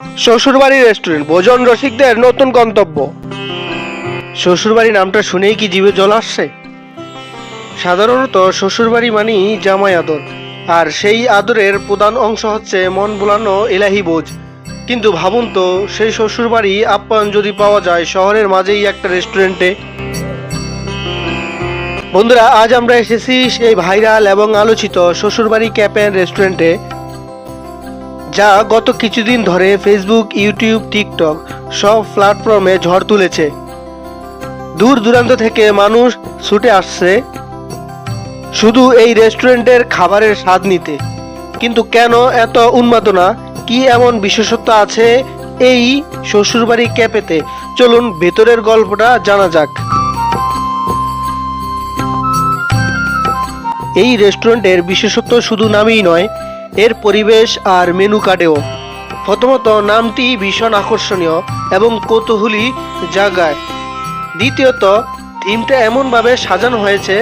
শ্বশুরবাড়ি রেস্টুরেন্ট ভোজন রসিকদের নতুন গন্তব্য। শ্বশুরবাড়ি নামটা শুনেই কি জিভে জল আসছে? সাধারণত শ্বশুরবাড়ি মানেই জামাই আদর, আর সেই আদরের প্রধান অংশ হচ্ছে মন বুলানো এলাহি বোঝ। কিন্তু ভাবুন তো, সেই শ্বশুরবাড়ি আপ্যায়ন যদি পাওয়া যায়, শহরের মাঝেই একটা রেস্টুরেন্টে বন্ধুরা, আজ আমরা এসেছি সেই ভাইরাল এবং আলোচিত শ্বশুরবাড়ি ক্যাপেন রেস্টুরেন্টে যা গত কিছুদিন ধরে ফেসবুক ইউটিউব টিকটক সব প্ল্যাটফর্মে ঝড় তুলেছে। দূর দূরান্ত থেকে মানুষ ছুটে আসছে শুধু এই রেস্টুরেন্টের খাবারের স্বাদ নিতে। কিন্তু কেন এত উন্মাদনা? কি এমন বিশেষত্ব আছে এই শ্বশুরবাড়ি ক্যাপেতে চলুন ভেতরের গল্পটা জানা যাক। এই রেস্টুরেন্টের বিশেষত্ব শুধু নামেই নয় এর পরিবেশ আর মেনু কার্ডেও। প্রথমত, নামটি ভীষণ আকর্ষণীয় এবং কৌতূহলী জায়গায়। দ্বিতীয়ত, থিমটা এমনভাবে সাজানো হয়েছে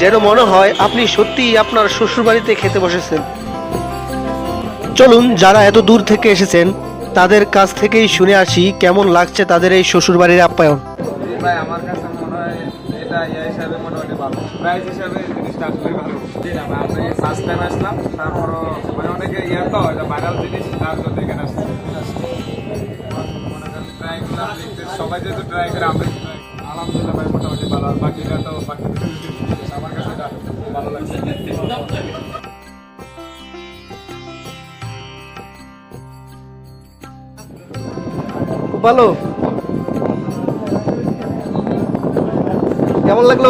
যেন মনে হয় আপনি সত্যিই আপনার শ্বশুরবাড়িতে খেতে বসেছেন। চলুন, যারা এত দূর থেকে এসেছেন, তাদের কাছ থেকেই শুনে আসি কেমন লাগছে তাদের এই শ্বশুরবাড়ির আপ্যায়ন। আমার কাছে মনে ইয়ে হিসাবে মোটামুটি ভালো। প্রাইস হিসাবে জিনিসটা আসলে ভালো। জি না? ভাই, আমি ফার্স্ট টাইম আসলাম, তারপরও মানে অনেকে ইয়ে তো এটা ভাইরাল জিনিস, তার জন্য এখানে আসছে। ট্রাই করলাম সবাই যেহেতু ট্রাই করে, আমরা আলহামদুলিল্লাহ ভাই, মোটামুটি ভালো। আর বাকিটা তো বাকি আমার কাছে এটা ভালো লাগছে। ভালো কেমন লাগল?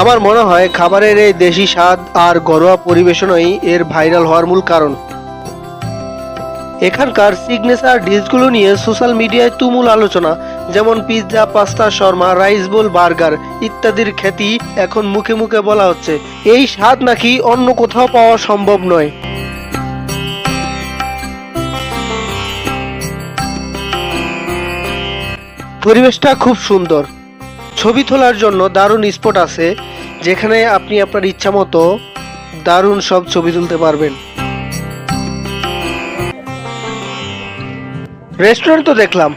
আমার মনে হয় খাবারের এই দেশি স্বাদ আর ঘরোয়া পরিবেশনই এর ভাইরাল হওয়ার মূল কারণ। এখানকার সিগনেচার ডিশগুলো নিয়ে সোশ্যাল মিডিয়ায় তুমুল আলোচনা, যেমন pizza pasta shawarma rice bowl burger ইত্যাদির খ্যাতি এখন মুখে মুখে বলা হচ্ছে। এই স্বাদ নাকি অন্য কোথাও পাওয়া সম্ভব নয়। পরিবেশটা খুব সুন্দর। ছবি তোলার জন্য দারুণ স্পট আছে, যেখানে আপনি আপনার ইচ্ছা মতো দারুণ সব ছবি তুলতে পারবেন। রেস্টুরেন্ট তো দেখলাম।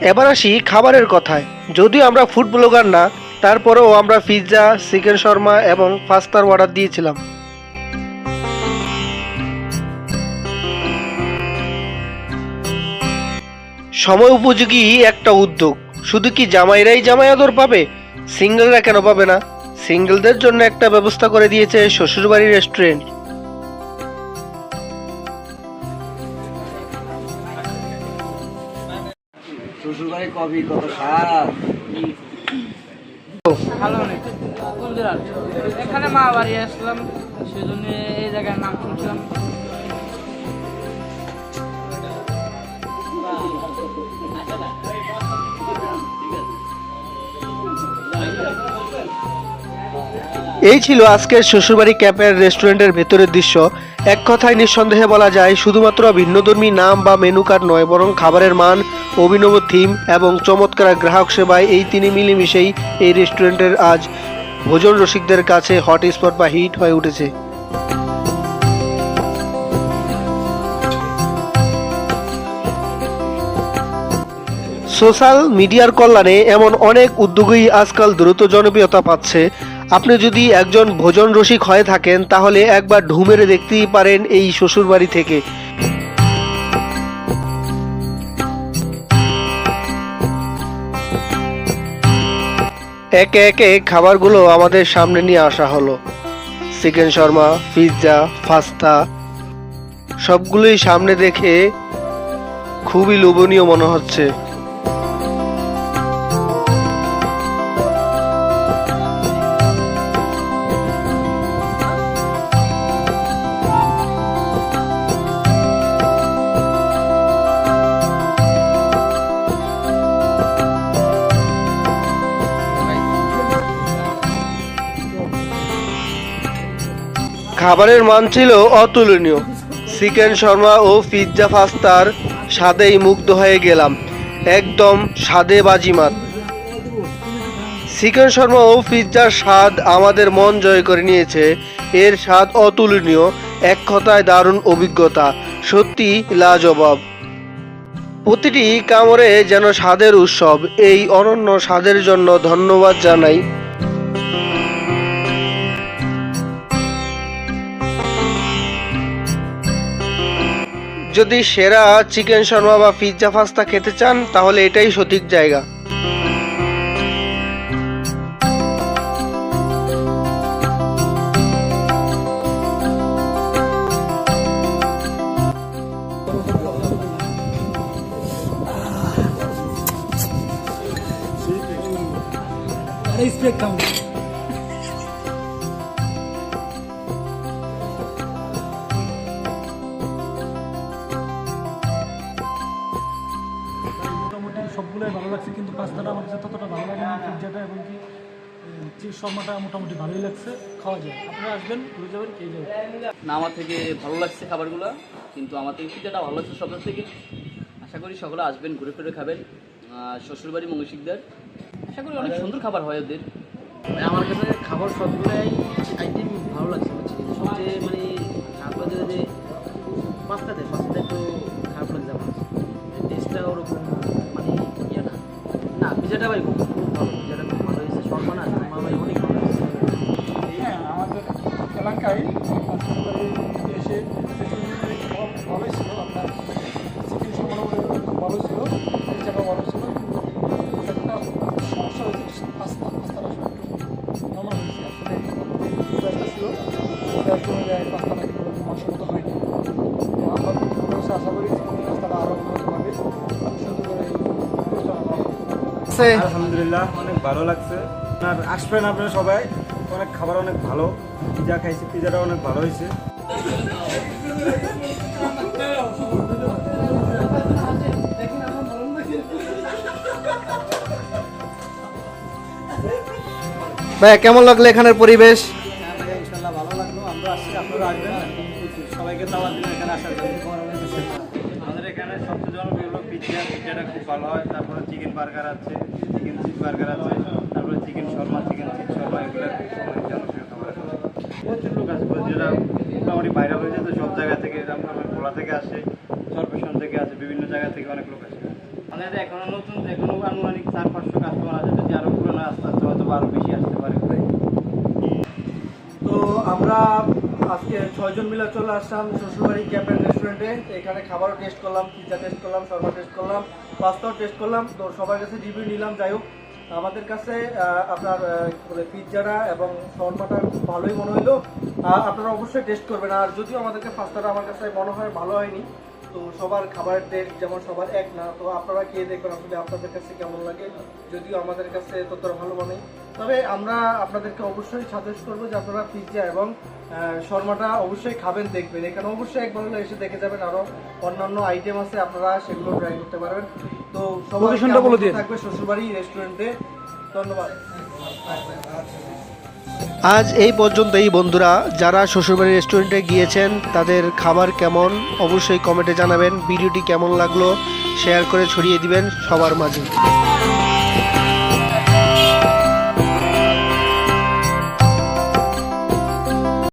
এবার আসি খাবারের কথায়। যদিও আমরা ফুড ব্লগার না, তারপরেও আমরা পিৎজা, চিকেন শর্মা এবং পাস্তার অর্ডার দিয়েছিলাম। সময় উপযোগী একটা উদ্যোগ। শুধু কি জামাইরাই জামাই আদর পাবে? সিঙ্গেলরা কেন পাবে না? সিঙ্গেলদের জন্য একটা ব্যবস্থা করে দিয়েছে শ্বশুরবাড়ি রেস্টুরেন্ট। শ্বশুরবাড়ি কবি কত স্বাদ? ভালো অনেক। এখানে মা বাড়ি আসলাম সেজন্য এই জায়গার নাম শুনছিলাম। এই ছিল আজকের শ্বশুরবাড়ি ক্যাপের রেস্টুরেন্টের ভেতরের দৃশ্য। এক কথায় নিঃসন্দেহে বলা যায়, শুধুমাত্র ভিন্নধর্মী নাম বা মেনু কার্ড নয়, বরং খাবারের মান, অভিনব থিম এবং চমৎকার গ্রাহক সেবায় এই তিনি মিলেমিশেই এই রেস্টুরেন্টের আজ ভোজন রসিকদের কাছে হট স্পট বা হিট হয়ে উঠেছে। সোশ্যাল মিডিয়ার কল্যাণে এমন অনেক উদ্যোগই আজকাল দ্রুত জনপ্রিয়তা পাচ্ছে। আপনি যদি একজন ভোজন রসিক হয়ে থাকেন, তাহলে একবার ঢু মেরে দেখতেই পারেন এই শ্বশুরবাড়ি থেকে। একে একে খাবারগুলো আমাদের সামনে নিয়ে আসা হলো। চিকেন শর্মা, পিৎজা, পাস্তা, সবগুলোই সামনে দেখে খুবই লোভনীয় মনে হচ্ছে। খাবারের মান ছিল অতুলনীয়। চিকেন শর্মা ও পিৎজা ফাস্তার স্বাদেই মুগ্ধ হয়ে গেলাম। একদম স্বাদে বাজিমাত। চিকেন শর্মা ও পিৎজার স্বাদ আমাদের মন জয় করে নিয়েছে। এর স্বাদ অতুলনীয়, এক কথায় দারুণ অভিজ্ঞতা। সত্যি লাজবাব। প্রতিটি কামড়ে যেন স্বাদের উৎসব। এই অনন্য স্বাদের জন্য ধন্যবাদ জানাই যদি সেরা চিকেন শর্মা বা পিৎজা পাস্তা খেতে চান তাহলে এটাই সঠিক জায়গা। মোটামুটি পাস্তাটা আমার কাছে ততটা ভালো লাগে না পিৎজাটা এবং কি চিজ শর্মাটা মোটামুটি ভালোই লাগছে খাওয়া যায়। আপনারা আসবেন ঘুরে যাবেন খেয়ে যাবেন। না আমার থেকে ভালো লাগছে খাবারগুলো কিন্তু আমার থেকে পিজাটা ভালো লাগছে সবার থেকে। আশা করি সকলে আসবেন ঘুরে ফিরে খাবেন। শ্বশুরবাড়ি মঙ্গলশিকদার আশা করি অনেক সুন্দর খাবার হয় ওদের। আমার কাছে খাবার সবগুলোই আইটেম ভালো লাগছে বুঝছি সবচেয়ে মানে লাগে যে পাস্তাতে পাস্তাটা না পিজাটা ভাই হবে আলহামদুলিল্লাহ অনেক ভালো লাগছে। আর আসবেন আপনারা সবাই। অনেক খাবার অনেক ভালো। পিজা খাইছি পিজাটা অনেক ভালো হয়েছে। ভাই কেমন লাগল এখানের পরিবেশ? বার্গার আছে চিকেন চিজ বার্গার আছে তারপরে chicken shawarma chicken cheese shawarma এগুলো খুব জনপ্রিয় খাবার প্রচুর লোক আছে যেটা মোটামুটি ভাইরাল হয়ে যাচ্ছে সব জায়গা থেকে আমরা ভোলা থেকে আসে সর্বেশন থেকে আসে বিভিন্ন জায়গা থেকে অনেক লোক আসে। আমাদের এখনও নতুন এখনও আনুমানিক চার পাঁচশো কাস্টমার আছে যদি আরও পুরোনো আস্তে আস্তে হয়তো আরও বেশি আসতে পারে। তো আমরা ছয়জন মিলে চলে আসলাম শ্বশুরবাড়ি ক্যাপের রেস্টুরেন্টে এখানে খাবারও টেস্ট করলাম পিৎজা টেস্ট করলাম শর্মা টেস্ট করলাম পাস্তাও টেস্ট করলাম। তো সবার কাছে রিভিউ নিলাম যাই হোক। আমাদের কাছে আপনার আহ, পিৎজাটা এবং শর্মাটা ভালোই মনে হইল। আপনারা অবশ্যই টেস্ট করবেন। আর যদিও আমাদেরকে পাস্তাটা আমার কাছে মনে হয় ভালো হয়নি তো সবার খাবারের টেস্ট যেমন সবার এক না তো আপনারা খেয়ে দেখবেন আসলে আপনাদের কাছে কেমন লাগে যদিও আমাদের কাছে ততটা ভালো মনে হয়। তবে আমরা আপনাদেরকে অবশ্যই সাজেস্ট করব যে আপনারা পিৎজা এবং আহ, শর্মাটা অবশ্যই খাবেন দেখবেন। এখানে অবশ্যই একবার হলে এসে দেখে যাবেন আরও অন্যান্য আইটেম আছে আপনারা সেগুলো ট্রাই করতে পারবেন। তো সবাই Location-টা বলে দিন। থাকবে শ্বশুরবাড়ি রেস্টুরেন্টে ধন্যবাদ। আজ এই পর্যন্তই, বন্ধুরা। যারা শ্বশুরবাড়ি রেস্টুরেন্টে গিয়েছেন, তাদের খাবার কেমন, অবশ্যই কমেন্টে জানাবেন। ভিডিওটি কেমন লাগল শেয়ার করে ছড়িয়ে দিবেন সবার মাঝে।